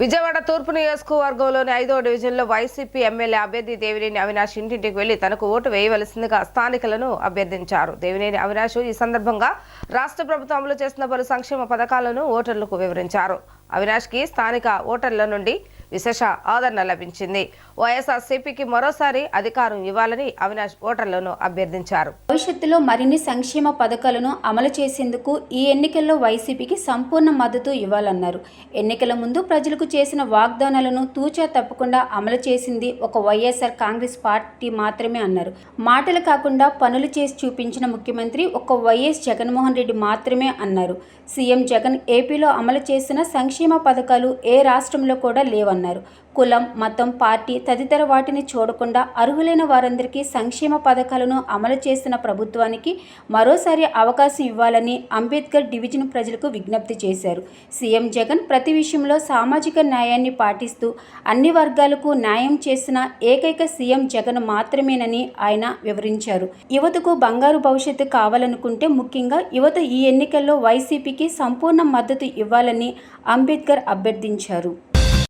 విజయవాడ తూర్పు నియోజకవర్గంలోని ఐదో డివిజన్లో వైసీపీ ఎమ్మెల్యే అభ్యర్థి దేవినేని అవినాష్ ఇంటింటికి వెళ్ళి తనకు ఓటు వేయవలసిందిగా స్థానికులను అభ్యర్థించారు. దేవినేని అవినాష్ ఈ సందర్భంగా రాష్ట్ర ప్రభుత్వం అమలు చేస్తున్న పలు సంక్షేమ పథకాలను ఓటర్లకు వివరించారు. అవినాష్కి స్థానిక ఓటర్ల నుండి విశేష ఆదరణ లభించింది. వైఎస్ఆర్సీపీకి మరోసారి అధికారం ఇవ్వాలని అవినాష్ ఓటర్లను అభ్యర్థించారు. భవిష్యత్తులో మరిన్ని సంక్షేమ పథకాలను అమలు చేసేందుకు ఈ ఎన్నికల్లో వైసీపీకి సంపూర్ణ మద్దతు ఇవ్వాలన్నారు. ఎన్నికల ముందు ప్రజలకు చేసిన వాగ్దానాలను తూచా తప్పకుండా అమలు చేసింది ఒక వైఎస్ఆర్ కాంగ్రెస్ పార్టీ మాత్రమే అన్నారు. మాటలు కాకుండా పనులు చేసి చూపించిన ముఖ్యమంత్రి ఒక వైఎస్ జగన్మోహన్ రెడ్డి మాత్రమే అన్నారు. సీఎం జగన్ ఏపీలో అమలు చేసిన సంక్షేమ పథకాలు ఏ రాష్ట్రంలో కూడా లేవన్నారు. కులం మతం పార్టీ తదితర వాటిని చూడకుండా అర్హులైన వారందరికీ సంక్షేమ పథకాలను అమలు చేస్తున్న ప్రభుత్వానికి మరోసారి అవకాశం ఇవ్వాలని అంబేద్కర్ డివిజన్ ప్రజలకు విజ్ఞప్తి చేశారు. సీఎం జగన్ ప్రతి విషయంలో సామాజిక న్యాయాన్ని పాటిస్తూ అన్ని వర్గాలకు న్యాయం చేసిన ఏకైక సీఎం జగన్ మాత్రమేనని ఆయన వివరించారు. యువతకు బంగారు భవిష్యత్తు కావాలనుకుంటే ముఖ్యంగా యువత ఈ ఎన్నికల్లో వైసీపీకి సంపూర్ణ మద్దతు ఇవ్వాలని అంబేద్కర్ అభ్యర్థించారు.